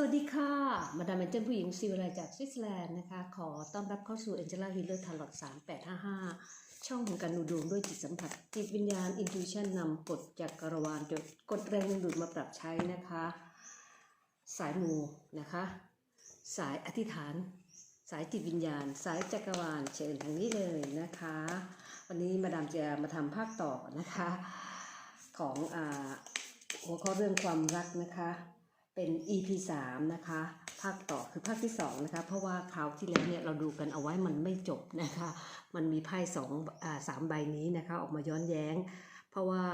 สวัสดีค่ะ มาดามแอนเจนผู้หญิงซีวิไลจากสวิตเซอร์แลนด์นะคะ ขอต้อนรับเข้าสู่ Angela Healer Tarot 3855 ช่องของการดูดวงด้วยจิตสัมผัส จิตวิญญาณ Intuition นำกฎจากกรวาลกฎแรงดึงดูดมาปรับใช้นะคะ สายมูนะคะ สายอธิษฐาน สายจิตวิญญาณ สายจักรวาลเชิญทางนี้เลยนะคะ วันนี้มาดามจะมาทำภาคต่อนะคะ ของอหัวข้อเรื่องความรักนะคะ เป็น EP 3นะคะภาคต่อคือภาคที่2นะคะเพราะว่าคราวที่แล้วเนี่ยเราดูกันเอาไว้มันไม่จบนะคะ มันมีไพ่สองอ่าสามใบนี้นะคะออกมาย้อนแย้ง เพราะว่า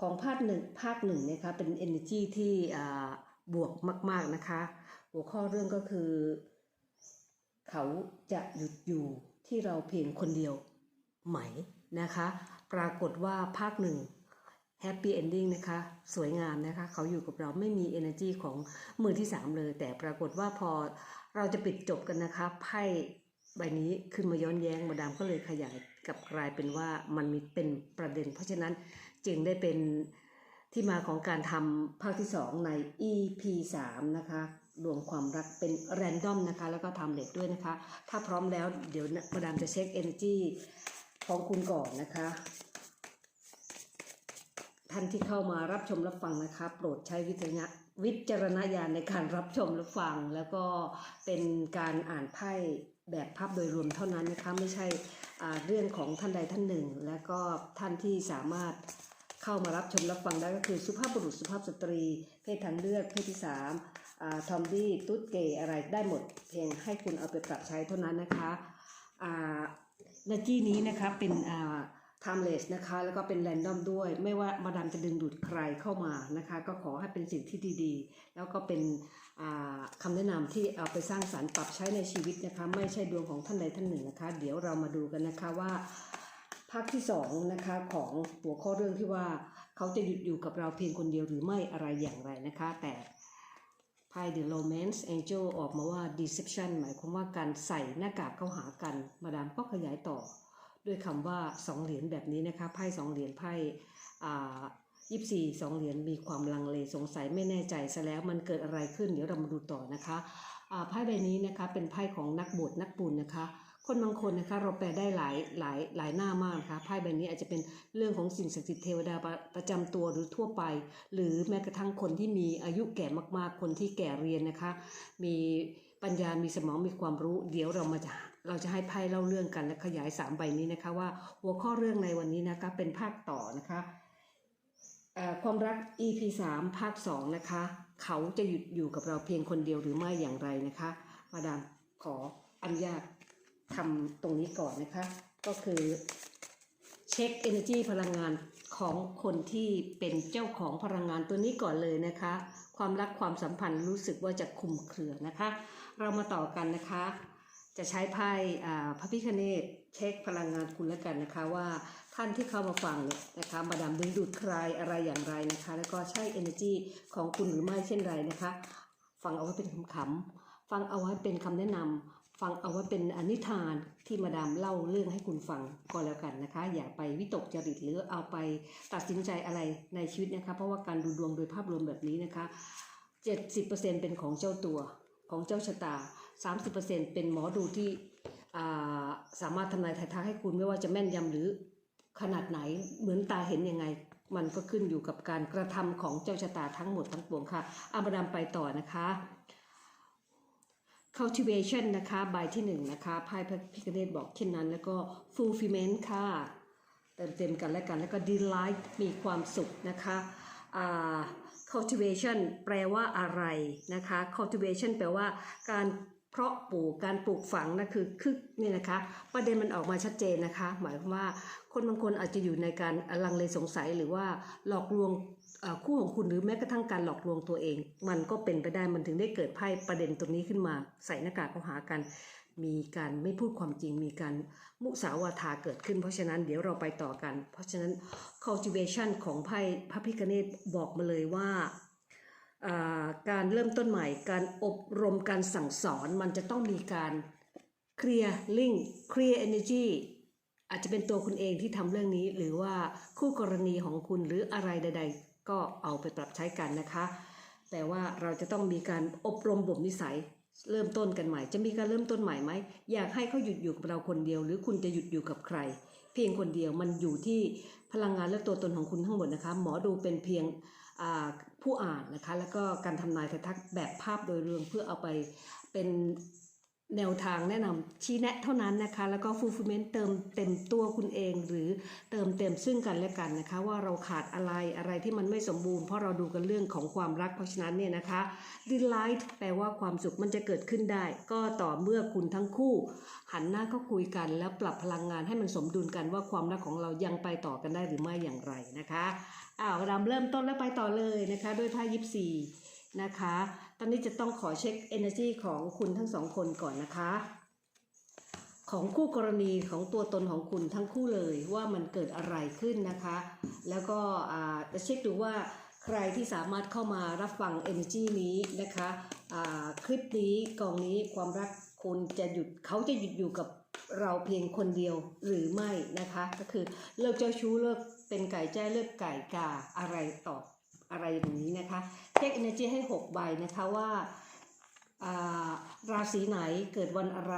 ของภาคหนึ่งภาคหนึ่งเนี่ยคะเป็น energy ที่อ่าบวกมาก ๆนะคะ หัวข้อเรื่องก็คือ เขาจะหยุดอยู่ที่เราเพียงคนเดียวไหมนะคะ ปรากฏว่าภาคหนึ่ง แฮปปี้เอนดิ้งนะคะ สวยงามนะคะ เขาอยู่กับเราไม่มี energy ของมือที่ 3 เลย แต่ปรากฏว่าพอเราจะปิดจบกันนะคะไพ่ใบนี้ขึ้นมาย้อนแย้งมาดามก็เลยขยายกับกลายเป็นว่ามันมีเป็นประเด็น เพราะฉะนั้นจึงได้เป็นที่มาของการทำภาคที่ 2 ใน EP 3 นะคะดวงความรักเป็นแรนดอมนะคะ แล้วก็ทำเด็ดด้วยนะคะ ถ้าพร้อมแล้วเดี๋ยวมาดามจะเช็ค energy ของคุณก่อนนะคะ ท่านที่เข้ามารับชมรับฟังนะคะ โปรดใช้วิจารณวิจารณญาณในการรับชมรับฟัง แล้วก็เป็นการอ่านไพ่แบบภาพโดยรวมเท่านั้นนะคะไม่ใช่เรื่องของท่านใดท่านหนึ่ง แล้วก็ท่านที่สามารถเข้ามารับชมรับฟังได้ก็คือสุภาพบุรุษสุภาพสตรี เพศทางเลือก เพศที่สามทอมดี้ตุ๊ดเกย์อะไรได้หมด เพียงให้คุณเอาไปปรับใช้เท่านั้นนะคะอ่าในที่นี้นะคะเป็นอ่า timeless นะคะแล้วก็เป็น random ด้วย ไม่ว่ามาดามจะดึงดูดใครเข้ามานะคะก็ขอให้เป็นสิ่งที่ดีๆ แล้วก็เป็นอ่าคำแนะนำที่เอาไปสร้างสารรค์ปรับใช้ในชีวิตนะคะไม่ใช่ดวงของท่านใดท่านหนึ่งนะคะ เดี๋ยวเรามาดูกันนะคะว่าภาคที่สองนะคะของหัวข้อเรื่องที่ว่าเขาจะหยุดอยู่กับเราเพียงคนเดียวหรือไม่อะไรอย่างไรนะคะ แต่ไพ่ The Romance Angel ออกมาว่า Deception หมายความว่าการใส่หน้ากากเข้าหากัน มาดามก็ขยายต่อ ด้วยคำว่าสองเหรียญแบบนี้นะคะไพ่สองเหรียญไพ่ยี่สี่สองเหรียญมีความลังเลสงสัยไม่แน่ใจซะแล้วมันเกิดอะไรขึ้นเดี๋ยวเรามาดูต่อนะคะไพ่ใบนี้นะคะเป็นไพ่ของนักบวชนักบุญนะคะ คนบางคนนะคะเราแปลได้หลายหลายหลายหน้ามากนะคะไพ่ใบนี้อาจจะเป็นเรื่องของสิ่งศักดิ์สิทธิ์เทวดาประประจำตัวหรือทั่วไป หรือแม้กระทั่งคนที่มีอายุแก่มากๆ คนที่แก่เรียนนะคะ มีปัญญามีสมองมีความรู้ เดี๋ยวเรามาจะเราจะให้ไพ่เล่าเรื่องกันและขยายสามใบนี้นะคะว่าหัวข้อเรื่องในวันนี้นะคะเป็นภาคต่อนะคะความรัก EP 3ภาค2นะคะเขาจะหยุดอยู่กับเราเพียงคนเดียวหรือไม่อย่างไรนะคะ มาดามขออนุญาต ทำตรงนี้ก่อนนะคะ ก็คือเช็ค energy พลังงานของคนที่เป็นเจ้าของพลังงานตัวนี้ก่อนเลยนะคะ ความรักความสัมพันธ์รู้สึกว่าจะคุมเครือนะคะ เรามาต่อกันนะคะ จะใช้ไพ่อ่าพระพิคเนตเช็คพลังงานคุณแล้วกันนะคะว่าท่านที่เข้ามาฟังเนี่ยนะคะมาดามดึงดูดใครอะไรอย่างไรนะคะ แล้วก็ใช่ energy ของคุณหรือไม่เช่นไรนะคะ ฟังเอาไว้เป็นคำๆฟังเอาไว้เป็นคำแนะนำ ฟังเอาไว้เป็นอนิทานที่มาดามเล่าเรื่องให้คุณฟังก็แล้วกันนะคะ อย่าไปวิตกจริตหรือเอาไปตัดสินใจอะไรในชีวิตนะคะ เพราะว่าการดูดวงโดยภาพรวมแบบนี้นะคะ 70%เป็นของเจ้าตัวของเจ้าชะตา 30%เป็นหมอดูที่อ่าสามารถทำนายทายทักให้คุณไม่ว่าจะแม่นยำหรือขนาดไหนเหมือนตาเห็นยังไง มันก็ขึ้นอยู่กับการกระทำของเจ้าชะตาทั้งหมดทั้งปวงค่ะอามาดามไปต่อนะคะ cultivation นะคะใบที่หนึ่งนะคะไพ่พระพิคเนตบอกเช่นนั้น แล้วก็ fulfillment ค่ะเติมเต็มกันและกันแล้วก็ delight มีความสุขนะคะ cultivation แปลว่าอะไรนะคะ cultivation แปลว่าการ เพาะปลูกการปลูกฝังนะคือคือนี่นะคะ ประเด็นมันออกมาชัดเจนนะคะ หมายความว่าคนบางคนอาจจะอยู่ในการลังเลสงสัยหรือว่าหลอกลวงคู่ของคุณหรือแม้กระทั่งการหลอกลวงตัวเอง มันก็เป็นไปได้มันถึงได้เกิดไพ่ประเด็นตรงนี้ขึ้นมา ใส่หน้ากากเข้าหากัน มีการไม่พูดความจริง มีการมุสาวาทาเกิดขึ้น เพราะฉะนั้นเดี๋ยวเราไปต่อกัน เพราะฉะนั้น cultivation ของไพ่พระพิคเนตบอกมาเลยว่า การเริ่มต้นใหม่ การอบรมการสั่งสอนมันจะต้องมีการเคลียร์ลิงเคลียร์ energy อาจจะเป็นตัวคุณเองที่ทำเรื่องนี้ หรือว่าคู่กรณีของคุณหรืออะไรใด ๆ ก็เอาไปปรับใช้กันนะคะ แต่ว่าเราจะต้องมีการอบรมบ่มนิสัยเริ่มต้นกันใหม่ จะมีการเริ่มต้นใหม่ไหม อยากให้เขาหยุดอยู่กับเราคนเดียว หรือคุณจะหยุดอยู่กับใคร เพียงคนเดียวมันอยู่ที่พลังงานและตัวตนของคุณทั้งหมดนะคะ หมอดูเป็นเพียง ผู้อ่านนะคะ แล้วก็การทำนายทายทักแบบภาพโดยรวมเพื่อเอาไปเป็น แนวทางแนะนำชี้แนะเท่านั้นนะคะ แล้วก็ fulfillment เติมเต็มตัวคุณเอง หรือเติมเต็มซึ่งกันและกันนะคะ ว่าเราขาดอะไรอะไรที่มันไม่สมบูรณ์เพราะเราดูกันเรื่องของความรักเพราะฉะนั้นเนี่ยนะคะ delight แปลว่าความสุขมันจะเกิดขึ้นได้ ก็ต่อเมื่อคุณทั้งคู่ หันหน้าเข้าคุยกันแล้วปรับพลังงานให้มันสมดุลกันว่าความรักของเรายังไปต่อกันได้หรือไม่อย่างไรนะคะอ้าวเราเริ่มต้นแล้วไปต่อเลยนะคะ ด้วยไพ่ยิปซีนะคะ ตอนนี้จะต้องขอเช็ค energy ของคุณทั้งสองคนก่อนนะคะ ของคู่กรณีของตัวตนของคุณทั้งคู่เลยว่ามันเกิดอะไรขึ้นนะคะ แล้วก็อ่าจะเช็คดูว่าใครที่สามารถเข้ามารับฟัง energy นี้นะคะอ่าคลิปนี้กองนี้ความรักคุณจะหยุดเขาจะหยุดอยู่กับเราเพียงคนเดียวหรือไม่นะคะ ก็คือเลิกเจ้าชู้เลิกเป็นไก่แจ้เลิกไก่กาอะไรต่อ อะไรอย่างนี้นะคะเช็ค energy ให้ 6 ใบนะคะว่าอ่าราศีไหนเกิดวันอะไร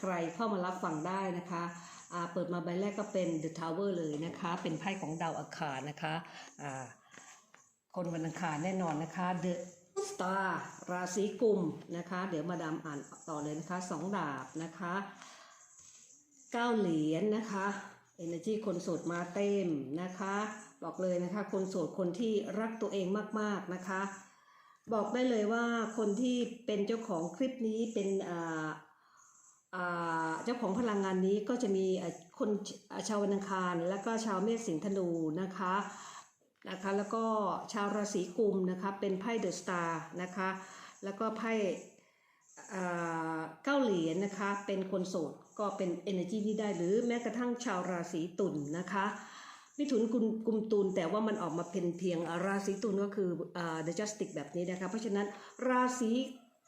ใครเข้ามารับฟังได้นะคะอ่าเปิดมาใบแรกก็เป็น The Tower เลยนะคะ เป็นไพ่ของดาวอังคารนะคะอ่าคนวันอังคารแน่นอนนะคะ The Star ราศีกุมนะคะ เดี๋ยวมาดามอ่านต่อเลยนะคะสองดาบนะคะเก้าเหรียญนะคะ Energy คนโสดมาเต็มนะคะ บอกเลยนะคะคนโสดคนที่รักตัวเองมากๆนะคะ บอกได้เลยว่าคนที่เป็นเจ้าของคลิปนี้เป็นเจ้าของพลังงานนี้ก็จะมีคนชาววันอังคาร แล้วก็ชาวเมษสิงห์ธนูนะคะนะคะแล้วก็ชาวราศีกุมนะคะเป็นไพ่เดอะสตาร์นะคะแล้วก็ไพ่เก้าเหรียญนะคะเป็นคนโสดก็เป็น energy นี้ได้หรือแม้กระทั่งชาวราศีตุลนะคะ มิถุนกุมกุมตูนแต่ว่ามันออกมาเป็นเพียงราศีตุลก็คืออ่า the justice แบบนี้นะคะ เพราะฉะนั้นราศี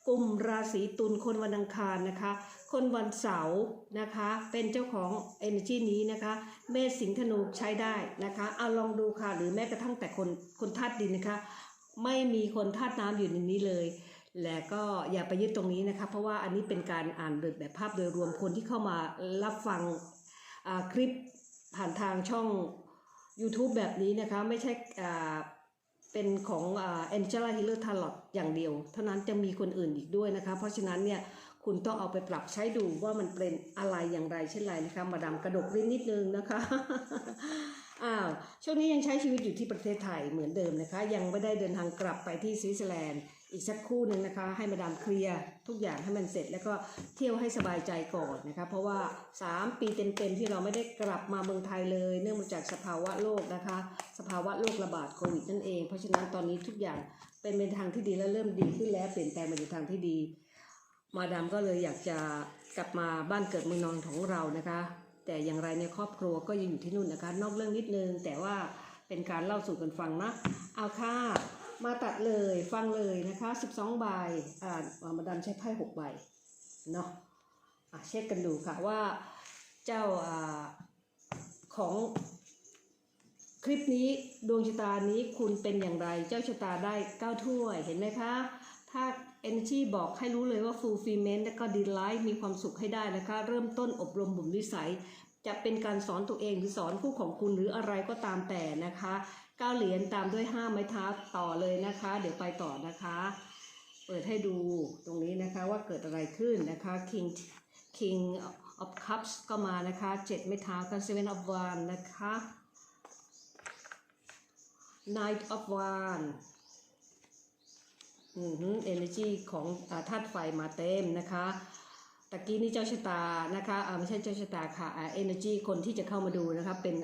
กุมราศีตุลคนวันอังคารนะคะ คนวันเสาร์นะคะ เป็นเจ้าของ energy นี้นะคะ เมษสิงห์ธนูใช้ได้นะคะเอาลองดูค่ะ หรือแม้กระทั่งแต่คนคนธาตุดินนะคะ ไม่มีคนธาตุน้ำอยู่ในนี้เลย และก็อย่าไปยึดตรงนี้นะคะ เพราะว่าอันนี้เป็นการอ่านแบบภาพโดยรวมคนที่เข้ามารับฟังคลิปผ่านทางช่อง YouTube แบบนี้นะคะไม่ใช่เป็นของอ่า Angela Healer Tarot อย่างเดียว เท่านั้นจะมีคนอื่นอีกด้วยนะคะ เพราะฉะนั้นเนี่ยคุณต้องเอาไปปรับใช้ดูว่ามันเป็นอะไรอย่างไรเช่นไรนะคะ มาดามกระดกลิ้นนิดนึงนะคะอ้าวช่วงนี้ยังใช้ชีวิตอยู่ที่ประเทศไทยเหมือนเดิมนะคะ ยังไม่ได้เดินทางกลับไปที่สวิตเซอร์แลนด์ อีกสักคู่หนึ่งนะคะ ให้มาดามเคลียร์ทุกอย่างให้มันเสร็จ แล้วก็เที่ยวให้สบายใจก่อนนะคะ เพราะว่า 3 ปีเต็มๆที่เราไม่ได้กลับมาเมืองไทยเลย เนื่องมาจากสภาวะโลกนะคะ สภาวะโรคระบาดโควิดนั่นเอง เพราะฉะนั้นตอนนี้ทุกอย่างเป็นในทางที่ดีและเริ่มดีขึ้นแล้วเปลี่ยนแปลงไปในทางที่ดี มาดามก็เลยอยากจะกลับมาบ้านเกิดเมืองนอนของเรานะคะ แต่อย่างไรในครอบครัวก็ยังอยู่ที่นู่นนะคะ นอกเรื่องนิดนึงแต่ว่าเป็นการเล่าสู่กันฟังนะเอาค่ะ มาตัดเลยฟังเลยนะคะ 12 ใบอ่านมาดามใช้ไพ่6ใบเนาะอะเช็คกันดูค่ะว่าเจ้าอ่าของคลิปนี้ดวงชะตานี้คุณเป็นอย่างไรเจ้าชะตาได้เก้าถ้วยเห็นไหมคะ ถ้า Energy บอกให้รู้เลยว่า fulfillment และก็ delight มีความสุขให้ได้นะคะ เริ่มต้นอบรมบุ่มนิสัย จะเป็นการสอนตัวเองหรือสอนคู่ของคุณหรืออะไรก็ตามแต่นะคะ เก้าเหรียญตามด้วยห้าไม้เท้าต่อเลยนะคะ เดี๋ยวไปต่อนะคะ เปิดให้ดูตรงนี้นะคะว่าเกิดอะไรขึ้นนะคะ King King of Cups ก็มานะคะเจ็ดไม้เท้ากัน Seven of Wands นะคะ Knight of Wands อือหือ energy ของธาตุไฟมาเต็มนะคะตะกี้นี่เจ้าชะตานะคะไม่ใช่เจ้าชะตาค่ะอ่า energy คนที่จะเข้ามาดูนะคะเป็น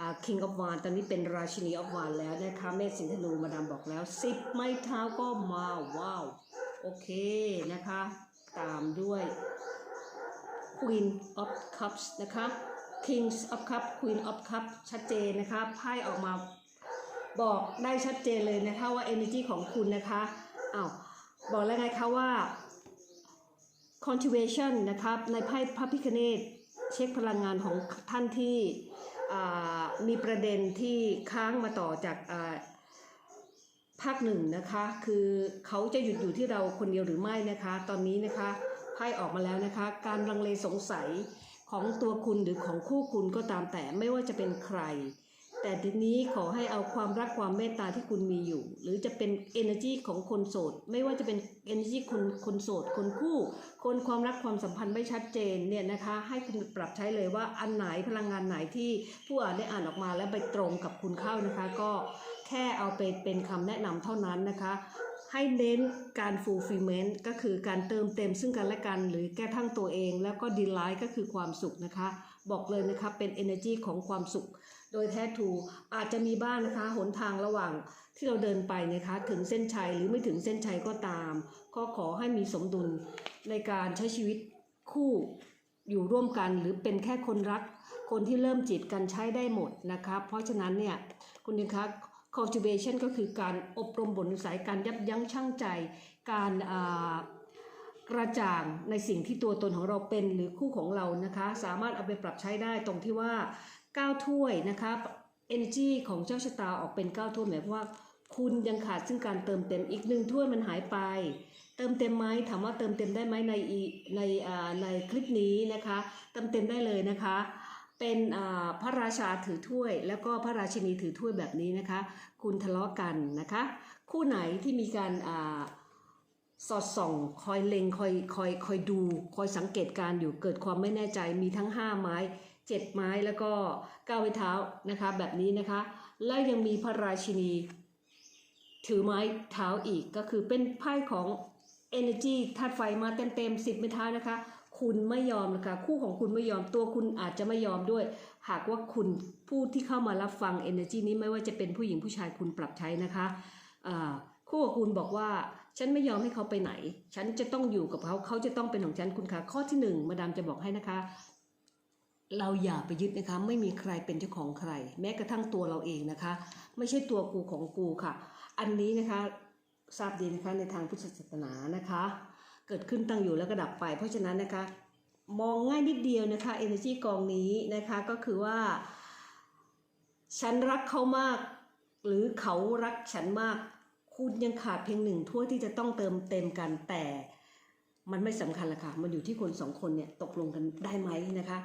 อ่า king of wands ตอนนี้เป็นราชินี of wands แล้วนะคะเมษสิงธนูมาดามบอกแล้ว10ไม้เท้าก็มาว้าวโอเคนะคะ ตามด้วย Queen of Cups นะคะ Kings of Cups Queen of Cups ชัดเจนนะคะไพ่ออกมาบอกได้ชัดเจนเลยนะคะว่า energy ของคุณนะคะอ้าวบอกแล้วไงคะว่า cultivation นะครับในไพ่พระพิคเนตเช็คพลังงานของท่านที่ มีประเด็นที่ค้างมาต่อจากภาคหนึ่งนะคะ คือเขาจะหยุดอยู่ที่เราคนเดียวหรือไม่นะคะ ตอนนี้นะคะไพ่ออกมาแล้วนะคะ การลังเลสงสัยของตัวคุณหรือของคู่คุณก็ตามแต่ไม่ว่าจะเป็นใคร แต่ทีนี้ขอให้เอาความรักความเมตตาที่คุณมีอยู่ หรือจะเป็น energy ของคนโสด ไม่ว่าจะเป็น energy คนคนโสด คนคู่ คนความรักความสัมพันธ์ไม่ชัดเจนเนี่ยนะคะ ให้คุณปรับใช้เลยว่าอันไหนพลังงานไหนที่ผู้อ่านได้อ่านออกมาแล้วไปตรงกับคุณเข้านะคะ ก็แค่เอาไปเป็นคำแนะนำเท่านั้นนะคะ ให้เน้นการ fulfillment ก็คือการเติมเต็มซึ่งกันและกัน หรือแก้ทั้งตัวเอง แล้วก็ delight ก็คือความสุขนะคะ บอกเลยนะคะเป็น energy ของความสุข โดยแท้ทูอาจจะมีบ้างนะคะหนทางระหว่างที่เราเดินไปนะคะถึงเส้นชัยหรือไม่ถึงเส้นชัยก็ตาม ก็ขอให้มีสมดุลในการใช้ชีวิตคู่อยู่ร่วมกันหรือเป็นแค่คนรัก คนที่เริ่มจีบกันใช้ได้หมดนะคะเพราะฉะนั้นเนี่ยคุณดิคะ cultivation ก็คือการอบรมบทนิสัยการยับยั้งชั่งใจ การอ่า กระจ่างในสิ่งที่ตัวตนของเราเป็นหรือคู่ของเรานะคะ สามารถเอาไปปรับใช้ได้ตรงที่ว่า9ถ้วยนะคะ energy ของเจ้าชะตาออกเป็น9ถ้วยหมายความว่า คุณยังขาดซึ่งการเติมเต็มอีกหนึ่งถ้วยมันหายไป เติมเต็มไหมถามว่าเติมเต็มได้ไหมในในอ่าในคลิปนี้นะคะ เติมเต็มได้เลยนะคะเป็นอ่าพระราชาถือถ้วย แล้วก็พระราชินีถือถ้วยแบบนี้นะคะ คุณทะเลาะกันนะคะ คู่ไหนที่มีการอ่า สอดส่อง คอยเล็งคอยคอยคอยดู คอยสังเกตการอยู่เกิดความไม่แน่ใจมีทั้ง 5 ไม้ 7 ไม้แล้วก็ก้าวไว้เท้านะคะ แบบนี้นะคะ แล้วยังมีพระราชินี ถือไม้เท้าอีกก็คือเป็นไพ่ของ energy ธาตุไฟมาเต็มเต็มสิบไม้เท้านะคะ คุณไม่ยอมนะคะคู่ของคุณไม่ยอมตัวคุณอาจจะไม่ยอมด้วย หากว่าคุณผู้ที่เข้ามารับฟัง energy นี้ไม่ว่าจะเป็นผู้หญิงผู้ชายคุณปรับใช้นะคะคู่ของคุณบอกว่า ฉันไม่ยอมให้เขาไปไหน ฉันจะต้องอยู่กับเขา เขาจะต้องเป็นของฉันคุณคะข้อที่หนึ่งมาดามจะบอกให้นะคะ เราอย่าไปยึดนะคะ ไม่มีใครเป็นเจ้าของใคร แม้กระทั่งตัวเราเองนะคะ ไม่ใช่ตัวกูของกูค่ะ อันนี้นะคะทราบดีนะคะในทางพุทธศาสนานะคะ เกิดขึ้นตั้งอยู่แล้วก็ดับไป เพราะฉะนั้นนะคะ มองง่ายนิดเดียวนะคะ energy กองนี้นะคะก็คือว่า ฉันรักเขามาก หรือเขารักฉันมาก คุณยังขาดเพียงหนึ่งถ้วยที่จะต้องเติมเต็มกันแต่มันไม่สำคัญละค่ะ มันอยู่ที่คนสองคนเนี่ยตกลงกันได้ไหมนะคะ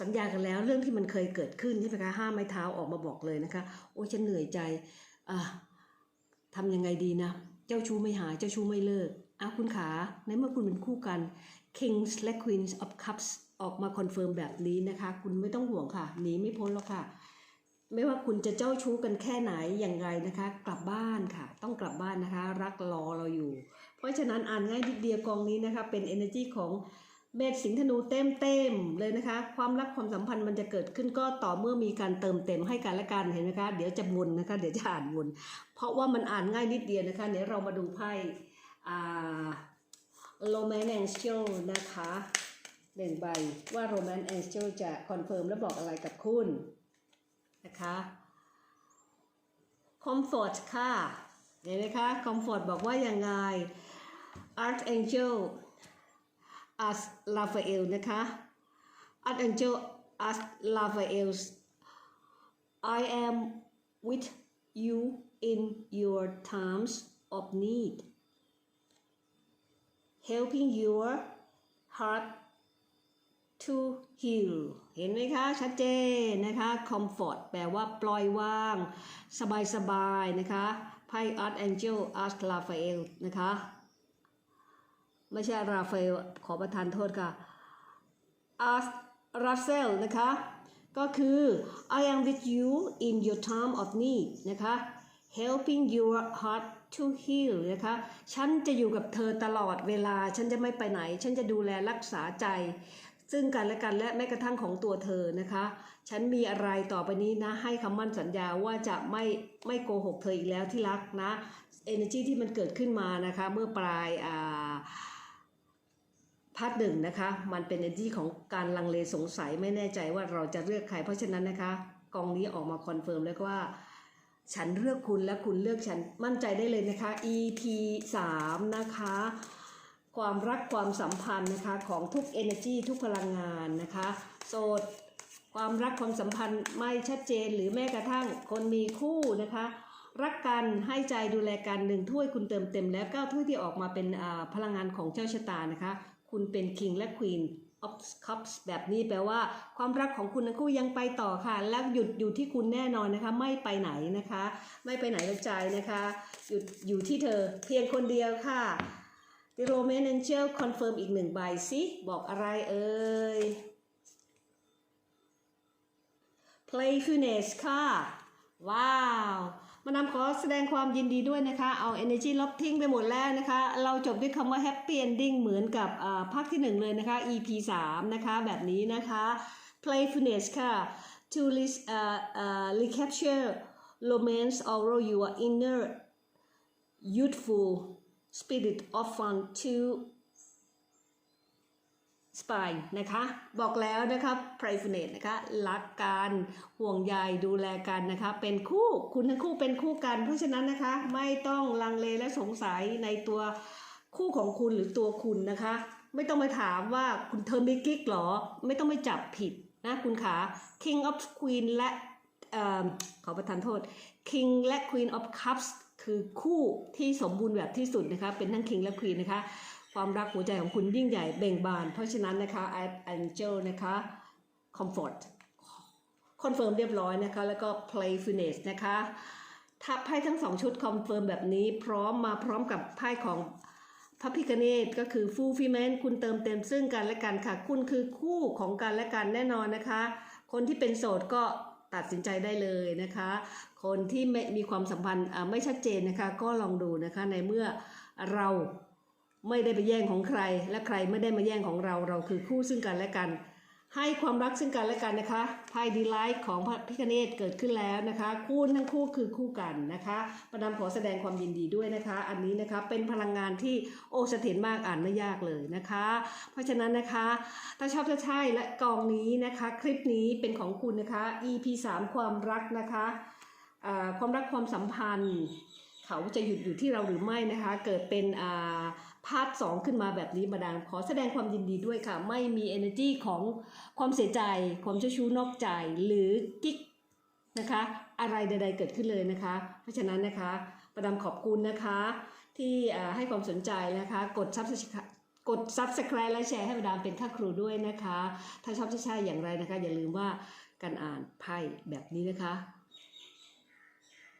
สัญญากันแล้วเรื่องที่มันเคยเกิดขึ้นใช่ไหมคะห้ามไม้เท้าออกมาบอกเลยนะคะ โอ้ฉันเหนื่อยใจอะทำยังไงดีนะ เจ้าชู้ไม่หายเจ้าชู้ไม่เลิกอ้าวคุณขา ในเมื่อคุณเป็นคู่กัน Kings และ Queens of Cups ออกมาคอนเฟิร์มแบบนี้นะคะ คุณไม่ต้องห่วงค่ะหนีไม่พ้นแล้วค่ะ ไม่ว่าคุณจะเจ้าชู้กันแค่ไหนอย่างไรนะคะ กลับบ้านค่ะ ต้องกลับบ้านนะคะ รักรอเราอยู่ เพราะฉะนั้นอ่านง่ายนิดเดียวกองนี้นะคะ เป็น energy ของเมษสิงห์ธนูเต็มเต็มเลยนะคะ ความรักความสัมพันธ์มันจะเกิดขึ้นก็ต่อเมื่อมีการเติมเต็มให้กันและกันเห็นไหมคะเดี๋ยวจะวนนะคะ เดี๋ยวจะอ่านวนเพราะว่ามันอ่านง่ายนิดเดียวนะคะเดี๋ยวเรามาดูไพ่อ่า Romance Angel นะคะหนึ่งใบว่า Romance Angel จะคอนเฟิร์มและบอกอะไรกับคุณ นะคะ Comfort ค่ะ เห็นไหมคะ Comfort บอกว่ายังไง Archangel as Raphael นะคะ Archangel as Raphael I am with you in your times of need helping your heart to heal เห็นไหมคะ ชัดเจนนะคะ comfort แปลว่าปล่อยวาง สบายๆนะคะไพ่ archangel arch Raphael นะคะ ไม่ใช่ราฟาเอลขอประทานโทษค่ะ arch Russell นะคะ ก็คือ I am with you in your time of need นะคะ helping your heart to heal นะคะ ฉันจะอยู่กับเธอตลอดเวลา ฉันจะไม่ไปไหน ฉันจะดูแลรักษาใจ ซึ่งกันและกันและแม้กระทั่งของตัวเธอนะคะ ฉันมีอะไรต่อไปนี้นะ ให้คำมั่นสัญญาว่าจะไม่ไม่โกหกเธออีกแล้วที่รักนะ energy ที่มันเกิดขึ้นมานะคะ เมื่อปลายอ่าพาร์ทหนึ่งนะคะ มันเป็น energy ของการลังเลสงสัยไม่แน่ใจว่าเราจะเลือกใคร เพราะฉะนั้นนะคะ กองนี้ออกมาคอนเฟิร์มแล้วว่า ฉันเลือกคุณและคุณเลือกฉันมั่นใจได้เลยนะคะ EP 3 นะคะ ความรักความสัมพันธ์นะคะของทุก energy ทุกพลังงานนะคะโสดความรักความสัมพันธ์ไม่ชัดเจนหรือแม้กระทั่งคนมีคู่นะคะ รักกันให้ใจดูแลกันหนึ่งถ้วยคุณเติมเต็มแล้วเก้าถ้วยที่ออกมาเป็นพลังงานของเจ้าชะตานะคะ คุณเป็น King และ Queen of Cups แบบนี้แปลว่า ความรักของคุณทั้งคู่ยังไปต่อค่ะ และหยุดอยู่ที่คุณแน่นอนนะคะ ไม่ไปไหนนะคะ ไม่ไปไหนแล้วใจนะคะ หยุดอยู่ที่เธอเพียงคนเดียวค่ะ The Roman Angel confirm อีกหนึ่งใบสิบอกอะไรเอ่ย Playfulness ค่ะ ว้าวมานำขอแสดงความยินดีด้วยนะคะ เอา energy ลบทิ้งไปหมดแล้วนะคะ เราจบด้วยคำว่า happy ending เหมือนกับอ่าภาคที่หนึ่งเลยนะคะ EP 3 นะคะ แบบนี้นะคะ playfulness ค่ะ to uh, uh, recapture romance over your inner youthful spirit of fun to spy นะคะ บอกแล้วนะคะ private นะคะรักกันห่วงใยดูแลกันนะคะ เป็นคู่คุณทั้งคู่เป็นคู่กัน เพราะฉะนั้นนะคะ ไม่ต้องลังเลและสงสัยในตัวคู่ของคุณหรือตัวคุณนะคะ ไม่ต้องไปถามว่าคุณเธอมีกิ๊กหรอ ไม่ต้องไปจับผิดนะคุณขา King of Queen และอขอประทานโทษ King และ Queen of Cups คือคู่ที่สมบูรณ์แบบที่สุดนะคะ เป็นทั้ง King และ Queen นะคะ ความรักหัวใจของคุณยิ่งใหญ่เบ่งบาน เพราะฉะนั้นนะคะ Angel นะคะ Comfort คอนเฟิร์มเรียบร้อยนะคะ แล้วก็ Playfulness นะคะถ้าไพ่ทั้งสองชุดคอนเฟิร์มแบบนี้ พร้อมมาพร้อมกับไพ่ของพระพิคเนตก็คือ Fulfillment คุณเติมเต็มซึ่งกันและกันค่ะ คุณคือคู่ของกันและกันแน่นอนนะคะ คนที่เป็นโสดก็ตัดสินใจได้เลยนะคะ คนที่ไม่มีความสัมพันธ์ไม่ชัดเจนนะคะ ก็ลองดูนะคะในเมื่อเราไม่ได้ไปแย่งของใคร และใครไม่ได้มาแย่งของเราเราคือคู่ซึ่งกันและกัน ให้ความรักซึ่งกันและกันนะคะไพ่ดีไลท์ของพระพิคเนตเกิดขึ้นแล้วนะคะ คู่ทั้งคู่คือคู่กันนะคะประดามขอแสดงความยินดีด้วยนะคะ อันนี้นะคะเป็นพลังงานที่โอเสถียรมากอ่านไม่ยากเลยนะคะ เพราะฉะนั้นนะคะ ถ้าชอบถ้าใช่และกองนี้นะคะ คลิปนี้เป็นของคุณนะคะ EP 3 ความรักนะคะ ความรักความสัมพันธ์ เขาจะหยุดอยู่ที่เราหรือไม่นะคะ เกิดเป็นพาร์ทสองขึ้นมาแบบนี้มาดามขอแสดงความยินดีด้วยค่ะ ไม่มี energy ของความเสียใจ ความเจ้าชู้นอกใจหรือกิ๊กนะคะ อะไรใด ๆ เกิดขึ้นเลยนะคะ เพราะฉะนั้นนะคะประดามขอบคุณนะคะ ที่ให้ความสนใจนะคะ กด subscribe กด subscribe และแชร์ให้ประดามเป็นค่าครูด้วยนะคะ ถ้าชอบใช่อย่างไรนะคะ อย่าลืมว่าการอ่านไพ่แบบนี้นะคะ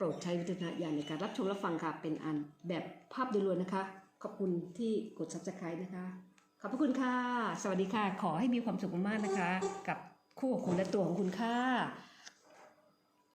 รดใช้วิจารณญาณในการรับชมรับฟังค่ะ เป็นอันแบบภาพโดยรวมนะคะ ขอบคุณที่กด subscribe นะคะ ขอบพระคุณค่ะ สวัสดีค่ะ ขอให้มีความสุขมากๆนะคะ กับคู่ของคุณและตัวของคุณค่ะ